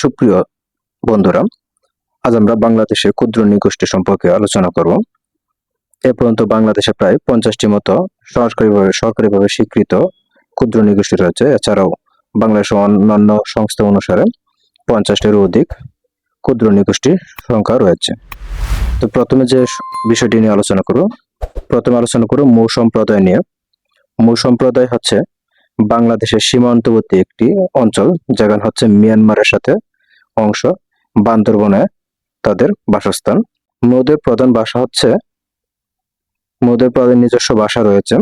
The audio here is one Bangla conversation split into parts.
সুপ্রিয় বন্ধুরা, আজ আমরা বাংলাদেশের ক্ষুদ্র নৃগোষ্ঠী সম্পর্কে আলোচনা করব। এ পর্যন্ত বাংলাদেশে প্রায় পঞ্চাশটি মতো সরকারিভাবে সরকারিভাবে স্বীকৃত ক্ষুদ্র নৃগোষ্ঠী রয়েছে। এছাড়াও বাংলাদেশের অন্যান্য সংস্থা অনুসারে পঞ্চাশটিরও অধিক ক্ষুদ্র নৃগোষ্ঠীর সংখ্যা রয়েছে। তো প্রথমে যে বিষয়টি নিয়ে আলোচনা করব, প্রথমে আলোচনা করব মৌ সম্প্রদায় নিয়ে। মৌ সম্প্রদায় হচ্ছে বাংলাদেশের সীমান্তবর্তী একটি অঞ্চল, যেখানে হচ্ছে মিয়ানমারের সাথে অংশ বান্দরবনে তাদের বাসস্থান। মৌদের প্রধান ভাষা হচ্ছে, মৌদের প্রধান নিজস্ব ভাষা রয়েছে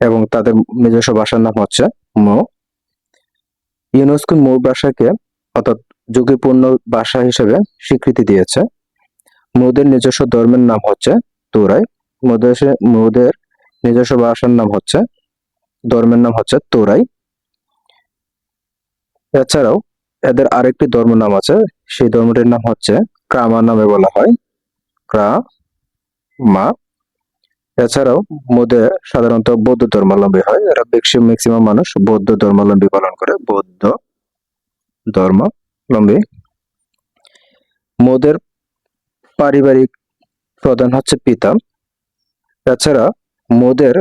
এবং তাদের নিজস্ব ভাষার নাম হচ্ছে মৌ। ইউনেস্কো মৌ ভাষাকে অর্থাৎ ঝুঁকিপূর্ণ ভাষা হিসেবে স্বীকৃতি দিয়েছে। মৌদের নিজস্ব ধর্মের নাম হচ্ছে তোরাই। মৌদের মৌদের নিজস্ব ভাষার নাম হচ্ছে, ধর্মের নাম হচ্ছে তোরাই। এছাড়াও এদের আরেকটি ধর্ম নাম আছে, সেই ধর্মটির নাম হচ্ছে ক্রামা নামে বলা হয়। ক্রা মা। এছাড়াও মধ্যে সাধারণত বৌদ্ধ ধর্মাবলম্বী হয়। এরা ম্যাক্সিমাম মানুষ বৌদ্ধ ধর্মাবলম্বী পালন করে, বৌদ্ধ ধর্মাবলম্বী। মোদের পারিবারিক প্রধান হচ্ছে পিতা। এছাড়া মোদের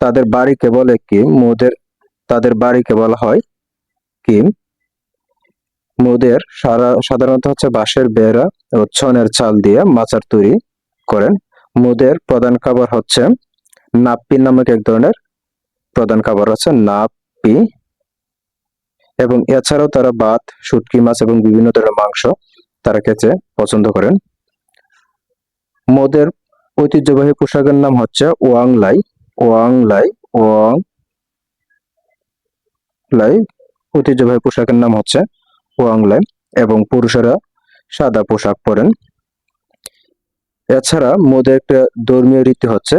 তাদের বাড়িকে বলে কি, মোদের তাদের বাড়িকে বলা হয় কি মোদের সাধারণত হচ্ছে বাঁশের বেড়া ও ছনের চাল দিয়ে মাচার তৈরি করেন। মোদের প্রধান খাবার হচ্ছে নাপ্পি নামক এক ধরনের প্রধান খাবার হচ্ছে নাপ্পি এবং এছাড়াও তারা ভাত, শুটকি মাছ এবং বিভিন্ন ধরনের মাংস তারা খেতে পছন্দ করেন। মোদের ঐতিহ্যবাহী পোশাকের নাম হচ্ছে ওয়াংলাই। ওয়াংলাই ওয়াং লাই ঐতিহ্যবাহী পোশাকের নাম হচ্ছে ওয়াংলাই এবং পুরুষেরা সাদা পোশাক পরেন। এছাড়া মোদের একটা ধর্মীয় রীতি হচ্ছে,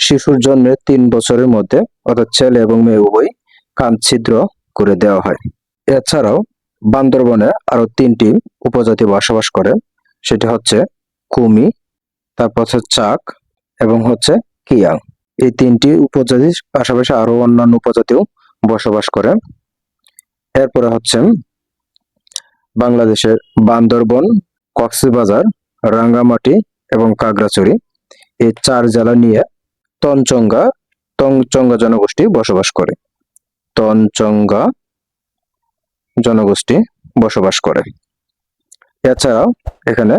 শিশুর জন্মের তিন বছরের মধ্যে অর্থাৎ ছেলে এবং মেয়ে উভয় কান ছিদ্র করে দেওয়া হয়। এছাড়াও বান্দরবনে আরও তিনটি উপজাতি বসবাস করে, সেটি হচ্ছে কুমি, তারপর হচ্ছে চাক এবং হচ্ছে কিয়াং। এই তিনটি উপজাতির পাশাপাশি আরও অন্যান্য উপজাতিও বসবাস করে। এরপরে হচ্ছে বাংলাদেশের বান্দরবন, কক্সবাজার, রাঙ্গামাটি এবং কাগড়াছড়ি। এই চার জেলা নিয়ে তনচঙ্গা তনচঙ্গা জনগোষ্ঠী বসবাস করে। তনচঙ্গা জনগোষ্ঠী বসবাস করে। এছাড়াও এখানে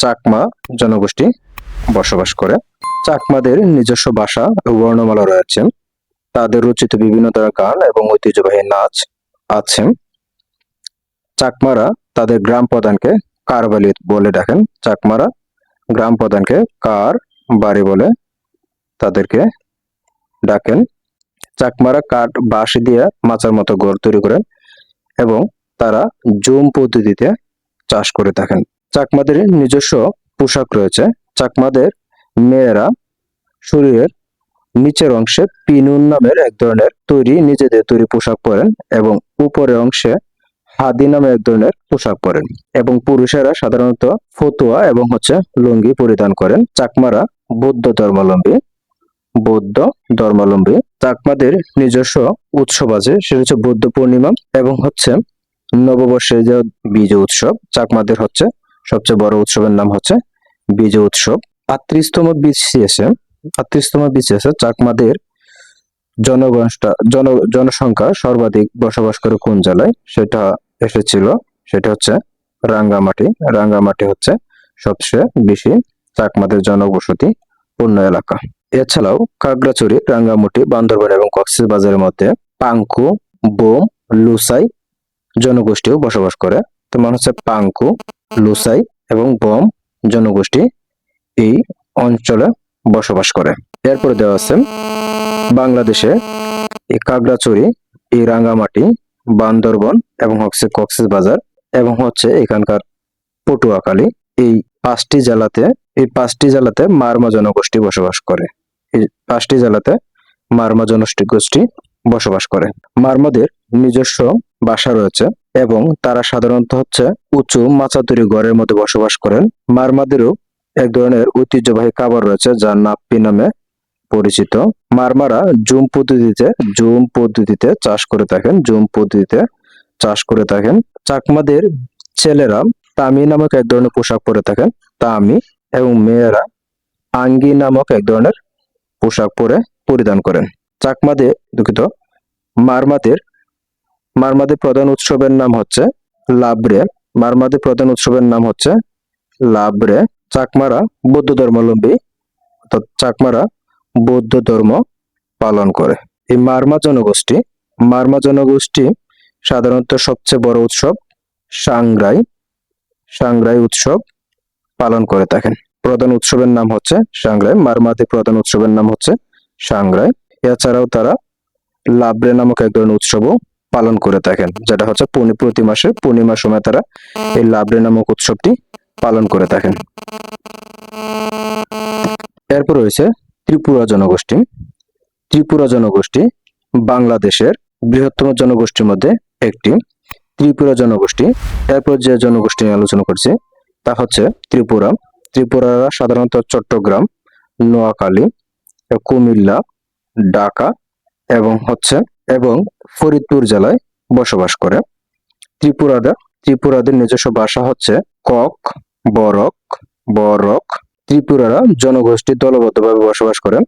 চাকমা জনগোষ্ঠী বসবাস করে। চাকমাদের নিজস্ব ভাষা ও বর্ণমালা রয়েছে। তাদের রচিত বিভিন্ন ধরনের গান এবং ঐতিহ্যবাহী নাচ আছে। চাকমারা তাদের গ্রাম প্রধানকে কারবালি বলে ডাকেন? চাকমারা গ্রাম প্রধানকে কার বাড়ি বলে তাদেরকে ডাকেন। চাকমারা কাঠ বাঁশ দিয়ে মাচার মতো ঘর তৈরি করেন এবং তারা জুম পদ্ধতিতে চাষ করে থাকেন। চাকমাদের নিজস্ব পোশাক রয়েছে। চাকমাদের মেয়েরা শরীরের নিচের অংশে পিনুন নামের এক ধরনের তৈরি, নিজেদের তৈরি পোশাক পরেন এবং উপরের অংশে হাদি নামে এক ধরনের পোশাক পরেন এবং পুরুষেরা সাধারণত ফতুয়া এবং হচ্ছে লুঙ্গি পরিধান করেন। চাকমারা বৌদ্ধ ধর্মাবলম্বী বৌদ্ধ ধর্মাবলম্বী। চাকমাদের নিজস্ব উৎসব আছে, সেটা হচ্ছে বৌদ্ধ পূর্ণিমা এবং হচ্ছে নববর্ষের যে বীজ উৎসব, চাকমাদের হচ্ছে সবচেয়ে বড় উৎসবের নাম হচ্ছে বীজ উৎসব। আটত্রিশতম বিসিএসে আটত্রিশতম বিসিএসে চাকমাদের জনগণটা জন, জনসংখ্যা সর্বাধিক বসবাস করে কোন জেলায়? সেটা এসেছিল, সেটা হচ্ছে রাঙ্গামাটি। রাঙ্গামাটি হচ্ছে সবচেয়ে বেশি চাকমাদের জনবসতি পূর্ণ এলাকা। এছাড়াও খাগড়াছড়ি, রাঙ্গামাটি, বান্দরবান এবং কক্সবাজারের মধ্যে পাঙ্কু, বোম, লুসাই জনগোষ্ঠীও বসবাস করে। তো তোমার হচ্ছে পাঙ্কু, লুসাই এবং বম জনগোষ্ঠী এই অঞ্চলে বসবাস করে। এরপরে দেওয়া আছে বাংলাদেশে এই কাগড়াছড়ি এই রাঙ্গামাটি বান্দরবন এবং হচ্ছে কক্সবাজার এবং হচ্ছে এখানকার পটুয়াখালী এই পাঁচটি জেলাতে, এই পাঁচটি জেলাতে মারমা জনগোষ্ঠী বসবাস করে। এই পাঁচটি জেলাতে মারমা জনগোষ্ঠী গোষ্ঠী বসবাস করে। মারমাদের নিজস্ব বাসা রয়েছে এবং তারা সাধারণত হচ্ছে উঁচু মাচাতুরি ঘরের মধ্যে বসবাস করেন। মারমাদেরও এক ধরনের ঐতিহ্যবাহী খাবার রয়েছে, যার নাপ্পি নামে পরিচিত। মারমারা জুম পদ্ধতিতে জুম পদ্ধতিতে চাষ করে থাকেন, জুম পদ্ধতিতে চাষ করে থাকেন। চাকমাদের ছেলেরা তামি নামক এক ধরনের পোশাক পরে থাকেন, তামি এবং মেয়েরা আঙ্গি নামক এক ধরনের পোশাক পরে পরিধান করেন। চাকমাদের দুঃখিত, মারমাদের মারমাদের প্রধান উৎসবের নাম হচ্ছে লাবরে মারমাদের প্রধান উৎসবের নাম হচ্ছে লাবরে চাকমারা বৌদ্ধ ধর্মাবলম্বী, অর্থাৎ চাকমারা বৌদ্ধ ধর্ম পালন করে। এই মারমা জনগোষ্ঠী মারমা জনগোষ্ঠী সাধারণত সবচেয়ে বড় উৎসব সাংগ্রাই সাংগ্রাই উৎসব পালন করে থাকেন। প্রধান উৎসবের নাম হচ্ছে সাংগ্রাই মারমাদের প্রধান উৎসবের নাম হচ্ছে সাংগ্রাই। এছাড়াও তারা লাবরে নামক এক ধরনের উৎসবও পালন করে থাকেন, যেটা হচ্ছে প্রতি মাসে পূর্ণিমার সময় তারা এই লাবরে নামক উৎসবটি পালন করে থাকেন। এরপর রয়েছে ত্রিপুরা জনগোষ্ঠী ত্রিপুরা জনগোষ্ঠী বাংলাদেশের বৃহত্তম জনগোষ্ঠীর মধ্যে একটি। ত্রিপুরা জনগোষ্ঠী, এরপর যে জনগোষ্ঠী নিয়ে আলোচনা করছি, তা হচ্ছে ত্রিপুরা। ত্রিপুরারা সাধারণত চট্টগ্রাম, নোয়াখালী, কুমিল্লা, ঢাকা এবং হচ্ছে এবং ফরিদপুর জেলায় বসবাস করে। ত্রিপুরারা ত্রিপুরাদের নিজস্ব ভাষা হচ্ছে কক, বরক বরক। ত্রিপুরারা জনগোষ্ঠী দলবদ্ধভাবে বসবাস করে।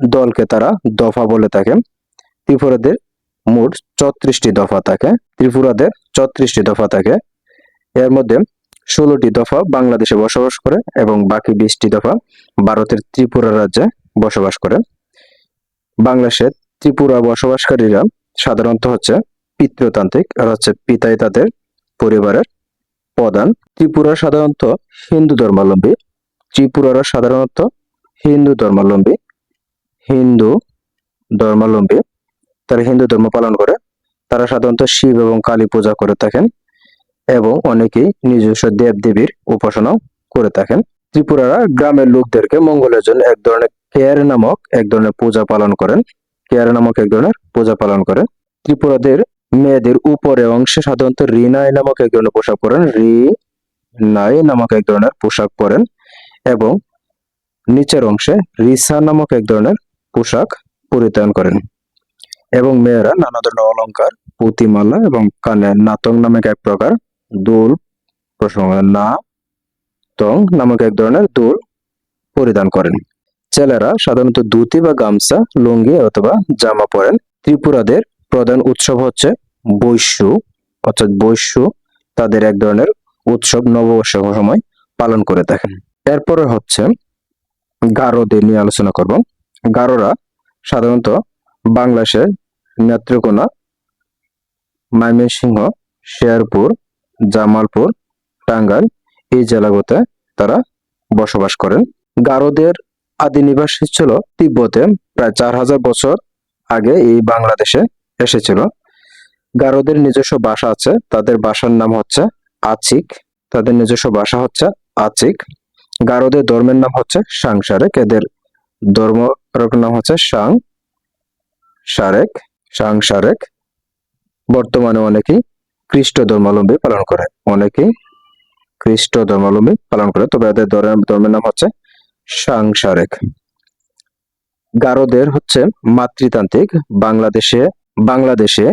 দলকে তারা দফা বলে থাকে। ত্রিপুরাদের মোট চত্রিশটি দফা থাকে। ত্রিপুরাদের চত্রিশটি দফা থাকে। এর মধ্যে ষোলোটি দফা বাংলাদেশে বসবাস করে এবং বাকি বিশটি দফা ভারতের ত্রিপুরা রাজ্যে বসবাস করে। বাংলাদেশের ত্রিপুরা বসবাসকারীরা সাধারণত হচ্ছে পিতৃতান্ত্রিক আর হচ্ছে পিতাই তাদের পরিবারের প্রধান। ত্রিপুরা সাধারণত হিন্দু ধর্মাবলম্বী। ত্রিপুরারা সাধারণত হিন্দু ধর্মাবলম্বী হিন্দু ধর্মাবলম্বী, তারা হিন্দু ধর্ম পালন করে। তারা সাধারণত শিব এবং কালী পূজা করে থাকেন এবং অনেকেই নিজস্ব দেব দেবীর উপাসনাও করে থাকেন। ত্রিপুরারা গ্রামের লোকদেরকে মঙ্গলের জন্য এক ধরনের কেয়ার নামক এক ধরনের পূজা পালন করেন। কেয়ার নামক এক ধরনের পূজা পালন করেন। ত্রিপুরাদের মেয়েদের উপরে অংশে সাধারণত রিনাই নামক এক ধরনের পোশাক পরেন। রি নাই নামক এক ধরনের পোশাক পরেন। এবং নিচের অংশে রিসা নামক এক ধরনের পোশাক পরিধান করেন। এবং মেয়েরা নানা ধরনের অলংকার, পুঁতিমালা এবং কানে নাতং নামক এক প্রকার দুল প্রসঙ্গ না তং নামক এক ধরনের দুল পরিধান করেন। ছেলেরা সাধারণত ধুতি বা গামছা, লুঙ্গি অথবা জামা পরেন। ত্রিপুরাদের প্রধান উৎসব হচ্ছে বৈশু, অর্থাৎ বৈশু তাদের এক ধরনের উৎসব নববর্ষের সময় পালন করে থাকেন। এরপরে হচ্ছে গারোদের নিয়ে আলোচনা করব। গারোরা সাধারণত বাংলাদেশের নেত্রকোনা, ময়মনসিংহ, শেরপুর, জামালপুর, টাঙ্গাইল এই জেলাগুলোতে তারা বসবাস করেন। গারোদের আদি নিবাস ছিল তিব্বতে, প্রায় চার হাজার বছর আগে এই বাংলাদেশে এসেছিল। গারোদের নিজস্ব ভাষা আছে, তাদের ভাষার নাম হচ্ছে আচিক, তাদের নিজস্ব ভাষা হচ্ছে আচিক। গারোদের ধর্মের নাম হচ্ছে সাংসারেক, এদের ধর্ম নাম হচ্ছে সাং, সারেক, সাংসারেক। বর্তমানে অনেকেই খ্রিস্ট ধর্মাবলম্বী পালন করে, অনেকেই খ্রিস্ট ধর্মাবলম্বী পালন করে, তবে এদের ধর্মের নাম হচ্ছে সাংসারেক। গারোদের হচ্ছে মাতৃতান্ত্রিক, বাংলাদেশে বাংলাদেশে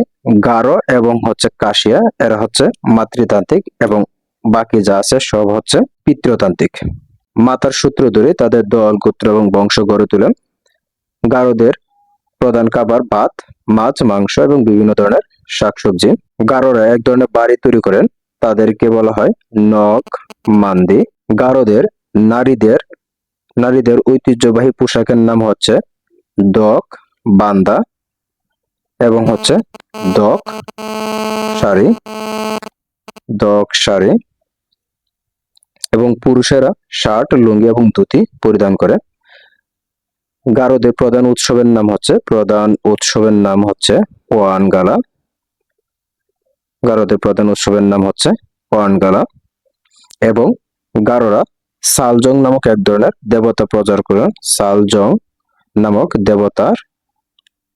গারো এবং হচ্ছে কাশিয়া, এরা হচ্ছে মাতৃতান্ত্রিক এবং বাকি যা আছে সব হচ্ছে পিতৃতান্ত্রিক। মাতার সূত্র ধরে তাদের দল, গোত্র এবং বংশ গড়ে তোলেন গারোদের প্রধান খাবার ভাত, মাছ, মাংস এবং বিভিন্ন ধরনের শাকসবজি। গারোরা এক ধরনের বাড়ি তৈরি করেন। তাদেরকে বলা হয় নখ, মান্দি। গারোদের নারীদের নারীদের ঐতিহ্যবাহী পোশাকের নাম হচ্ছে দক, বান্দা এবং হচ্ছে দক শাড়ি দক শাড়ি এবং পুরুষেরা শার্ট, লুঙ্গি এবং ধুতি পরিধান করে। গারোদের প্রধান উৎসবের নাম হচ্ছে, প্রধান উৎসবের নাম হচ্ছে ওয়ান গালা। গারোদের প্রধান উৎসবের নাম হচ্ছে ওয়ান গালা। এবং গারোরা সালজং নামক এক ধরনের দেবতা প্রচার করেন। সালজং নামক দেবতার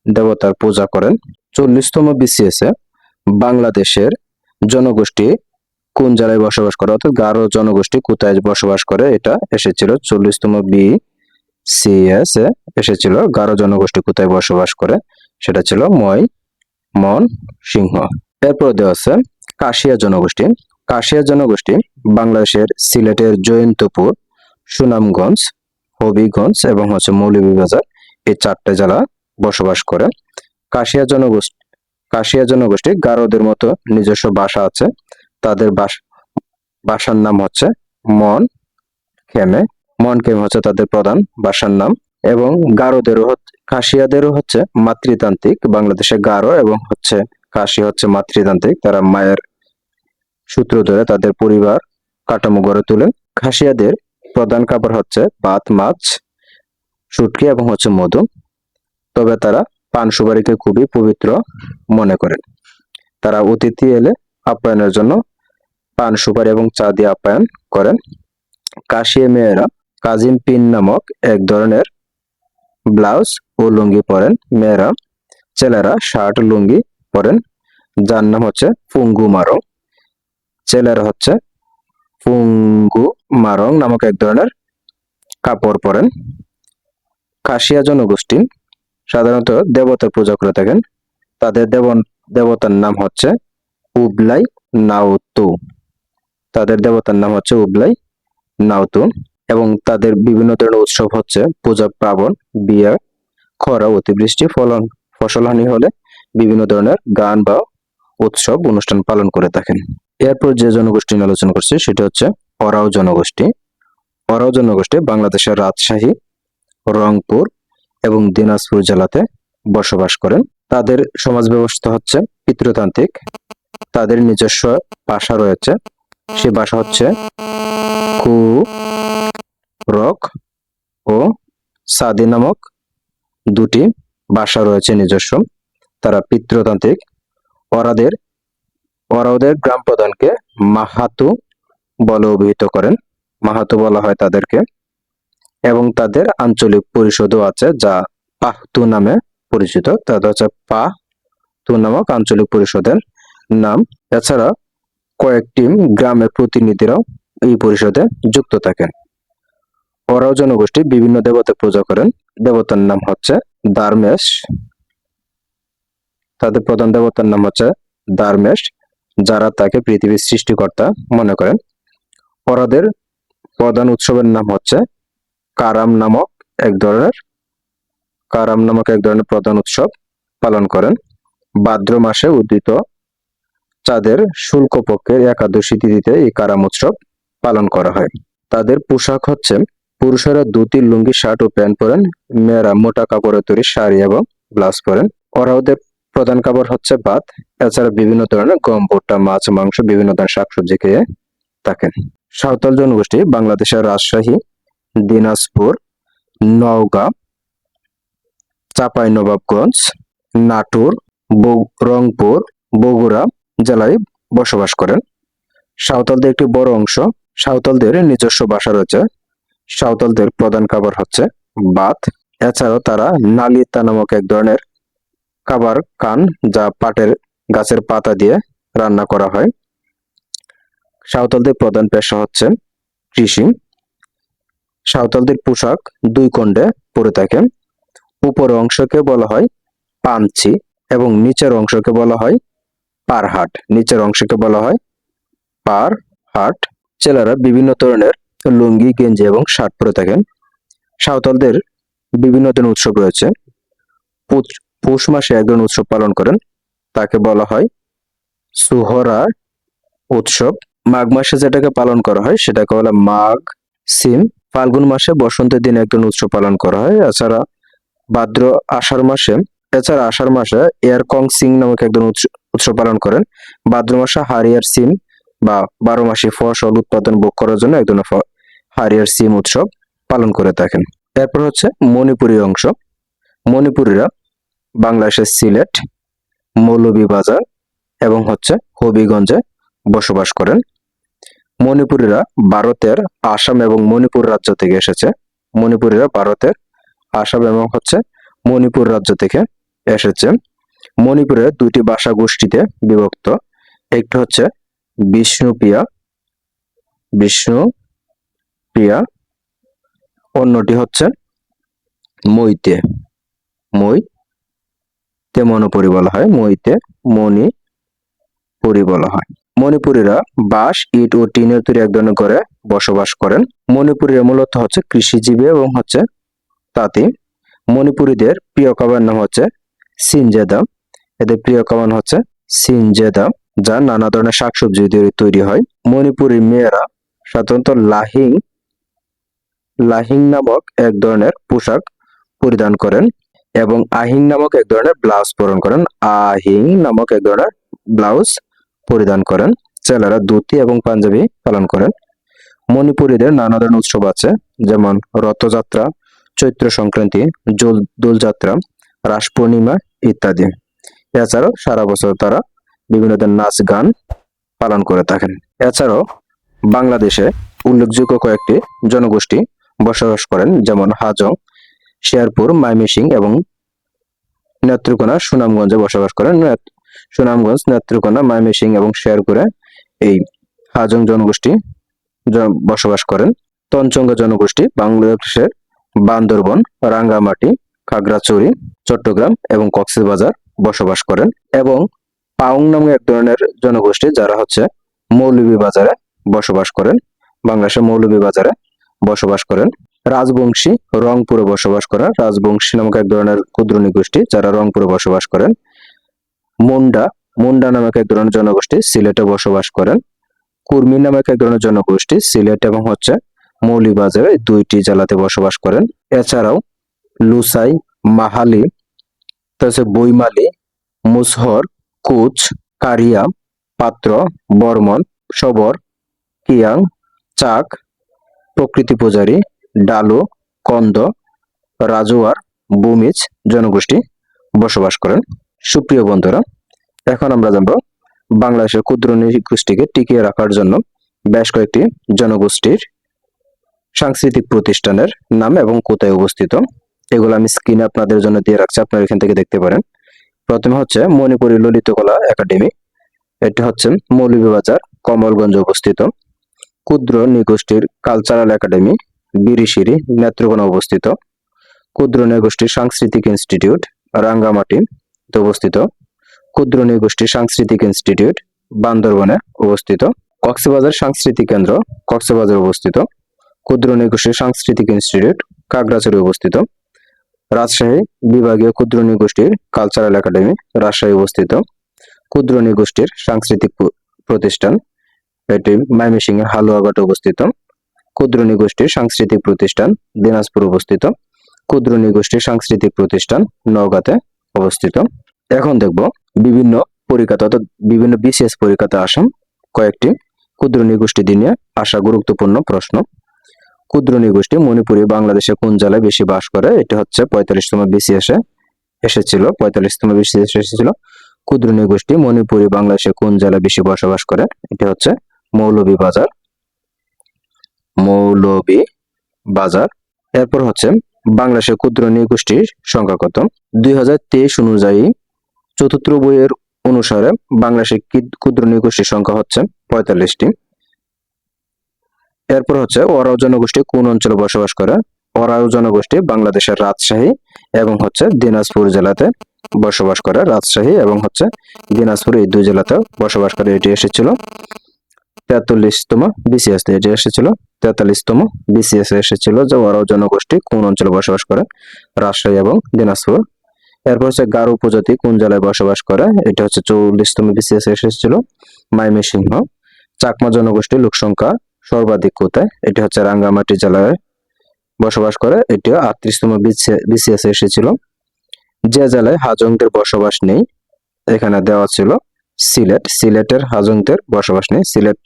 দেবতার পূজা করেন। চল্লিশতম বিসিএস বাংলাদেশের জনগোষ্ঠী কোন জেলায় বসবাস করে? অর্থাৎ গারো জনগোষ্ঠী কোথায় বসবাস করে? এটা এসেছিল চল্লিশতম বি সিএস এ এসেছিল। গারো জনগোষ্ঠী কোথায় বসবাস করে? সেটা ছিল ময়, মন, সিংহ। এরপর দেওয়া আছে কাশিয়া জনগোষ্ঠী। কাশিয়া জনগোষ্ঠী বাংলাদেশের সিলেটের জয়ন্তপুর, সুনামগঞ্জ, হবিগঞ্জ এবং হচ্ছে মৌলভীবাজার এই চারটে জেলা বসবাস করে। কাশিয়া জনগোষ্ঠী কাশিয়া জনগোষ্ঠী গারোদের মতো নিজস্ব ভাষা আছে। তাদের বাস- ভাষার নাম হচ্ছে মন খেমে মন খেমে হচ্ছে তাদের প্রধান বাসার নাম এবং গারোদেরও কাশিয়াদেরও হচ্ছে মাতৃতান্ত্রিক, বাংলাদেশে গারো এবং হচ্ছে কাশি হচ্ছে মাতৃতান্ত্রিক। তারা মায়ের সূত্র ধরে তাদের পরিবার কাঠামো গড়ে তোলেন খাসিয়াদের প্রধান খাবার হচ্ছে ভাত, মাছ, শুটকি এবং হচ্ছে মধু। তবে তারা পান সুপারিকে খুবই পবিত্র মনে করেন। তারা অতিথি এলে আপ্যায়নের জন্য পান, সুপারি এবং চা দিয়ে আপ্যায়ন করেন। কাশিয়া মেয়েরা কাজিম পিন নামক এক ধরনের ব্লাউজ ও লুঙ্গি পরেন। মেয়েরা, ছেলেরা শার্ট, লুঙ্গি পরেন, যার নাম হচ্ছে ফুঙ্গু মারং। ছেলেরা হচ্ছে ফুঙ্গু মারং নামক এক ধরনের কাপড় পরেন। কাশিয়া জনগোষ্ঠী সাধারণত দেবতার পূজা করে থাকেন। তাদের দেব দেবতার নাম হচ্ছে উবলাই নাউতু তাদের দেবতার নাম হচ্ছে উবলাই নাউতু এবং তাদের বিভিন্ন ধরনের উৎসব হচ্ছে পূজা, পার্বণ বিয়ে খরা, অতিবৃষ্টি, ফলন, ফসলহানি হলে বিভিন্ন ধরনের গান বা উৎসব, অনুষ্ঠান পালন করে থাকেন। এরপর যে জনগোষ্ঠী নিয়ে আলোচনা করছি, সেটা হচ্ছে অরাও জনগোষ্ঠী। অরাও জনগোষ্ঠী বাংলাদেশের রাজশাহী, রংপুর এবং দিনাজপুর জেলাতে বসবাস করেন। তাদের সমাজ ব্যবস্থা হচ্ছে পিতৃতান্ত্রিক। তাদের নিজস্ব ভাষা রয়েছে। সে ভাষা হচ্ছে কু, রক ও সাদি নামক দুটি ভাষা রয়েছে নিজস্ব। তারা পিতৃতান্ত্রিক। ওরাদের, ওরাওদের গ্রাম প্রধানকে মাহাতু বলে অভিহিত করেন। মাহাতু বলা হয় তাদেরকে। এবং তাদের আঞ্চলিক পরিষদও আছে, যা পাহতু নামে পরিচিত। তাদের হচ্ছে পাহতু নামক আঞ্চলিক পরিষদের নাম। এছাড়া কয়েকটি গ্রামের প্রতিনিধিরাও এই পরিষদে যুক্ত থাকেন। ওরাও জনগোষ্ঠী বিভিন্ন দেবতা পূজা করেন। দেবতার নাম হচ্ছে দারমেশ। তাদের প্রধান দেবতার নাম হচ্ছে দারমেশ, যারা তাকে পৃথিবীর সৃষ্টিকর্তা মনে করেন। ওরাদের প্রধান উৎসবের নাম হচ্ছে কারাম নামক এক ধরনের, কারাম নামক এক ধরনের প্রধান উৎসব পালন করেন। ভাদ্র মাসে উদিত চাঁদের শুল্ক পক্ষের একাদশী তিথিতে এই কারাম উৎসব পালন করা হয়। তাদের পোশাক হচ্ছে পুরুষেরা ধুতি, লুঙ্গি, শার্ট ও প্যান্ট পরেন, মেয়েরা মোটা কাপড়ের তৈরি শাড়ি এবং ব্লাউজ পরেন। ওরা ওদের প্রধান খাবার হচ্ছে ভাত, এছাড়া বিভিন্ন ধরনের গম, ভুট্টা, মাছ, মাংস, বিভিন্ন ধরনের শাকসবজি খেয়ে থাকেন। সাঁওতাল জনগোষ্ঠী বাংলাদেশের রাজশাহী, দিনাজপুর, নওগাঁ চাঁপাইনবাবগঞ্জ নাটোর রংপুর, বগুড়া জেলায় বসবাস করেন। সাঁওতালদের একটি বড় অংশ সাঁওতালদের নিজস্ব ভাষা রয়েছে। সাঁওতালদের প্রধান খাবার হচ্ছে বাত এছাড়াও তারা নালিতা নামক এক ধরনের খাবার কান যা পাটের গাছের পাতা দিয়ে রান্না করা হয়। সাঁওতালদের প্রধান পেশা হচ্ছে কৃষি সাঁওতালদের পোশাক দুই খণ্ডে পরে থাকে। উপরের অংশকে বলা হয় পাঞ্চি এবং নিচের অংশকে বলা হয় পারহাট নিচের অংশকে বলা হয় পার হাট। ছেলেরা বিভিন্ন ধরনের লুঙ্গি, গেঞ্জি এবং শার্ট পরে থাকেন। সাঁওতালদের বিভিন্ন ধরনের উৎসব রয়েছে। পৌষ মাসে এক ধরনের উৎসব পালন করেন। তাকে বলা হয় সুহরা উৎসব। মাঘ মাসে যেটাকে পালন করা হয় সেটাকে বলা মাঘ সিম। ফাল্গুন মাসে বসন্তের দিনে একজন উৎসব পালন করা হয়। এছাড়া ভাদ্র আষাঢ় মাসে, এছাড়া আষাঢ় মাসে এয়ার কং সিং নামক একজন উৎসব পালন করেন। ভাদ্র মাসে হারিয়ার সিম বা বারো মাসে ফসল উৎপাদন ভোগ করার জন্য এক ধরনের হারিয়ার সিম উৎসব পালন করে থাকেন। এরপর হচ্ছে মণিপুরী অংশ। মণিপুরীরা বাংলাদেশের সিলেট মৌলভীবাজার এবং হচ্ছে হবিগঞ্জে বসবাস করেন। মণিপুরীরা ভারতের আসাম এবং মণিপুর রাজ্য থেকে এসেছে। মণিপুরীরা ভারতের আসাম এবং হচ্ছে মণিপুর রাজ্য থেকে এসেছে। মণিপুরের দুইটি ভাষা গোষ্ঠীতে বিভক্ত। একটি হচ্ছে বিষ্ণুপ্রিয়া বিষ্ণু প্রিয়া অন্যটি হচ্ছে মইতে মই তে মনোপরি বলা হয় মইতে মণি পুরী বলা হয়। মণিপুরীরা বাঁশ, ইট ও টিনের তৈরি এক ধরনের ঘরে বসবাস করেন। মণিপুরীরা মূলত হচ্ছে কৃষিজীবী এবং হচ্ছে তাঁতি। মণিপুরীদের প্রিয় খাবার নাম হচ্ছে সিনজেদা। এদের প্রিয় খাবার হচ্ছে সিনজেদা যা নানা ধরনের শাকসবজি দিয়ে তৈরি হয়। মণিপুরী মেয়েরা সাধারণত লাহিং লাহিং নামক এক ধরনের পোশাক পরিধান করেন এবং আহিং নামক এক ধরনের ব্লাউজ পরন করেন। আহিং নামক এক ধরনের ব্লাউজ পরিধান করেন ছেলেরা ধুতি এবং পাঞ্জাবি পালন করেন। মণিপুরীদের নানা ধরনের উৎসব আছে, যেমন রথযাত্রা, চৈত্র সংক্রান্তি দোলযাত্রা রাস পূর্ণিমা ইত্যাদি। এছাড়াও সারা বছর তারা বিভিন্ন নাচ গান পালন করে থাকেন। এছাড়াও বাংলাদেশে উল্লেখযোগ্য কয়েকটি জনগোষ্ঠী বসবাস করেন, যেমন হাজং শেরপুর মাইমিসিং এবং নেত্রকোনা, সুনামগঞ্জে বসবাস করেন। সুনামগঞ্জ, নেত্রকোনা মাইমিসিং এবং শেয়ারপুরে এই হাজং জনগোষ্ঠী বসবাস করেন। তঞ্চঙ্গা জনগোষ্ঠী বাংলাদেশের বান্দরবন, রাঙ্গামাটি, খাগড়াছড়ি, চট্টগ্রাম এবং কক্সবাজার বসবাস করেন এবং পাউং নামে এক ধরনের জনগোষ্ঠী যারা হচ্ছে মৌলভীবাজারে বসবাস করেন, বাংলাদেশের মৌলভীবাজারে বসবাস করেন। রাজবংশী রংপুরে বসবাস করেন রাজবংশী নামক এক ধরনের ক্ষুদ্র নিগোষ্ঠী যারা রংপুরে বসবাস করেন। মুন্ডা মুন্ডা নামক এক ধরনের জনগোষ্ঠী সিলেটে বসবাস করেন। কুর্মি নামক এক ধরনের জনগোষ্ঠী সিলেট এবং হচ্ছে মৌলিবাজারে দুইটি জেলাতে বসবাস করেন। এছাড়াও লুসাই, মাহালি তারপরে বইমালি মুসহর কুচ কারিয়া পাত্র, বর্মন সবর কিয়াং, চাক, প্রকৃতি পূজারী, ডালু, কন্দ রাজুয়ার বুমিজ জনগোষ্ঠী বসবাস করেন। সুপ্রিয় বন্ধুরা, এখন আমরা জানব বাংলাদেশের ক্ষুদ্র নৃগোষ্ঠীকে টিকিয়ে রাখার জন্য বেশ কয়েকটি জনগোষ্ঠীর সাংস্কৃতিক প্রতিষ্ঠানের নাম এবং কোথায় অবস্থিত। এগুলো আমি স্ক্রিনে আপনাদের জন্য দিয়ে রাখছি, আপনারা এখান থেকে দেখতে পারেন। প্রথমে হচ্ছে মণিপুরী ললিতকলা একাডেমি। এটা হচ্ছে মৌলভীবাজার কমলগঞ্জ অবস্থিত। ক্ষুদ্র নৃগোষ্ঠীর কালচারাল একাডেমি বিরিশিরি, নেত্রকোনা অবস্থিত। ক্ষুদ্র নৃগোষ্ঠীর সাংস্কৃতিক ইনস্টিটিউট রাঙ্গামাটি অবস্থিত। ক্ষুদ্র নৃগোষ্ঠীর সাংস্কৃতিক ইনস্টিটিউট বান্দরবনে অবস্থিত। কক্সবাজার সাংস্কৃতিক কেন্দ্র, কক্সবাজার অবস্থিত। ক্ষুদ্র নৃগোষ্ঠীর সাংস্কৃতিক ইনস্টিটিউট খাগড়াছড়ি অবস্থিত। রাজশাহী বিভাগীয় ক্ষুদ্র নৃগোষ্ঠীর কালচারাল একাডেমি রাজশাহী অবস্থিত। ক্ষুদ্র নৃগোষ্ঠীর সাংস্কৃতিক প্রতিষ্ঠান, এটি ময়মনসিংহের হালুয়াঘাটে অবস্থিত। ক্ষুদ্র নৃগোষ্ঠীর সাংস্কৃতিক প্রতিষ্ঠান, দিনাজপুর অবস্থিত। ক্ষুদ্র নৃগোষ্ঠীর সাংস্কৃতিক প্রতিষ্ঠান, নওগাঁতে অবস্থিত। এখন দেখব বিভিন্ন পরীক্ষাতে অর্থাৎ বিভিন্ন বিসিএস পরীক্ষাতে আসা কয়েকটি ক্ষুদ্র নৃগোষ্ঠী দিয়ে নিয়ে আসা গুরুত্বপূর্ণ প্রশ্ন। ক্ষুদ্র নৃগোষ্ঠী মণিপুরি বাংলাদেশে কোন জেলায় বেশি বাস করে? এটি হচ্ছে পঁয়তাল্লিশতম বিসিএসে এসেছিল, পঁয়তাল্লিশতম বিসিএস এসেছিল। ক্ষুদ্র নৃগোষ্ঠী মণিপুরি বাংলাদেশে কোন জেলায় বেশি বসবাস করে? এটি হচ্ছে মৌলভী বাজার। মৌলভী বাজার। এরপর হচ্ছে বাংলাদেশের ক্ষুদ্র নৃগোষ্ঠীর সংখ্যা কত? দুই হাজার তেইশ অনুযায়ী চতুর্থ বইয়ের অনুসারে বাংলাদেশের ক্ষুদ্র নৃগোষ্ঠীর সংখ্যা হচ্ছে পঁয়তাল্লিশটি। এরপর হচ্ছে ওরাও জনগোষ্ঠী কোন অঞ্চলে বসবাস করে? ওরাও জনগোষ্ঠী বাংলাদেশের রাজশাহী এবং হচ্ছে দিনাজপুর জেলাতে বসবাস করে, রাজশাহী এবং হচ্ছে দিনাজপুর এই দুই জেলাতে বসবাস করে, এটি এসেছিল তেতাল্লিশতম বিসিএস এটি এসেছিল তেতাল্লিশতম বিসিএস এসেছিল যে ওরাও জনগোষ্ঠী কোন অঞ্চলে বসবাস করে? রাজশাহী এবং দিনাজপুর। এরপর হচ্ছে গারো উপজাতি কোন জেলায় বসবাস করে? এটা হচ্ছে চল্লিশতম বিসিএস এসেছিল মাইমেসিংহ। চাকমা জনগোষ্ঠী লোক সংখ্যা সর্বাধিক কোথায়? এটি হচ্ছে রাঙ্গামাটি জেলায় বসবাস করে। এটিও আটত্রিশতম বিসিএস এসেছিল। যে জেলায় হাজংদের বসবাস নেই, এখানে দেওয়া ছিল সিলেট। সিলেটের হাজংদের বসবাস নেই। সিলেট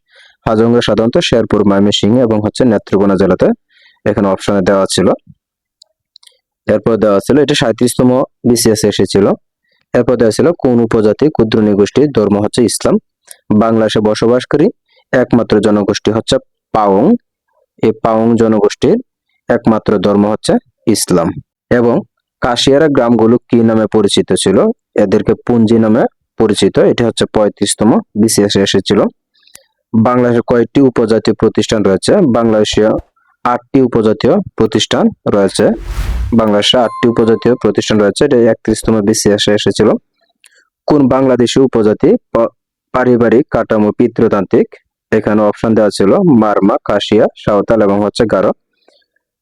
হাজংরা সাধারণত শেরপুর, ময়মনসিংহ এবং হচ্ছে নেত্রকোনা জেলাতে এখানে অপশনে দেওয়া ছিল। এরপর দেওয়া ছিল, এটা সাঁত্রিশতম বিসিএস এসেছিল। এরপর দেওয়া ছিল, কোন উপজাতি ক্ষুদ্র নৃগোষ্ঠীর ধর্ম হচ্ছে ইসলাম? বাংলাদেশে বসবাসকারী একমাত্র জনগোষ্ঠী হচ্ছে পাওং, এই পাওং জনগোষ্ঠীর একমাত্র ধর্ম হচ্ছে ইসলাম। এবং কাশিয়ারা গ্রামগুলো কি নামে পরিচিত ছিল? এদেরকে পুঞ্জি নামে পরিচিত। এটি হচ্ছে পঁয়ত্রিশতম বিসিএস এসেছিল। বাংলাদেশের কয়েকটি উপজাতীয় প্রতিষ্ঠান রয়েছে। বাংলাদেশীয় আটটি উপজাতীয় প্রতিষ্ঠান রয়েছে। বাংলাদেশে আটটি উপজাতীয় প্রতিষ্ঠান রয়েছে। এটা একত্রিশতম বিসিএস এসেছিল। কোন বাংলাদেশি উপজাতি পারিবারিক কাঠামো পিতৃতান্ত্রিক এখানে অপশন দেওয়া ছিল মারমা খাসিয়া সাঁওতাল এবং হচ্ছে গারো।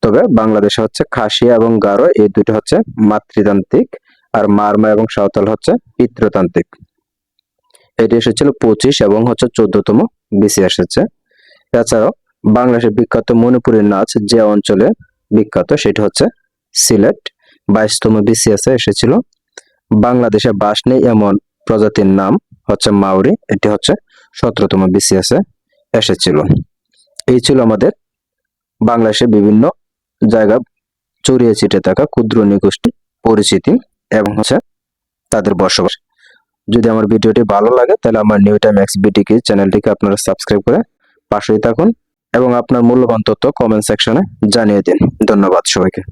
তবে বাংলাদেশে হচ্ছে খাসিয়া এবং গারো, এই দুটো হচ্ছে মাতৃতান্ত্রিক আর মারমা এবং সাঁওতাল হচ্ছে পিতৃতান্ত্রিক। এটি এসেছিল পঁচিশ এবং হচ্ছে চোদ্দতম বিসি এসেছে। এছাড়াও বাংলাদেশের বিখ্যাত মণিপুরের নাচ যে অঞ্চলে বিখ্যাত, সেটি হচ্ছে সিলেট। বাইশতম বিসিএসে এসেছিল। বাংলাদেশে বাস নেই এমন প্রজাতির নাম হচ্ছে মাউরি, এটি হচ্ছে সতেরোতম বিসিএসে এসেছিল। এই ছিল আমাদের বাংলাদেশের বিভিন্ন জায়গা চড়িয়ে ছিটে থাকা ক্ষুদ্র নিগোষ্ঠী পরিচিতি এবং হচ্ছে তাদের বসবাস। যদি আমার ভিডিওটি ভালো লাগে, তাহলে আমার নিউ টাইম এক্স বিটিকে চ্যানেলটিকে আপনারা সাবস্ক্রাইব করে পাশেই থাকুন এবং আপনার মূল্যবান তথ্য কমেন্ট সেকশনে জানিয়ে দিন। ধন্যবাদ সবাইকে।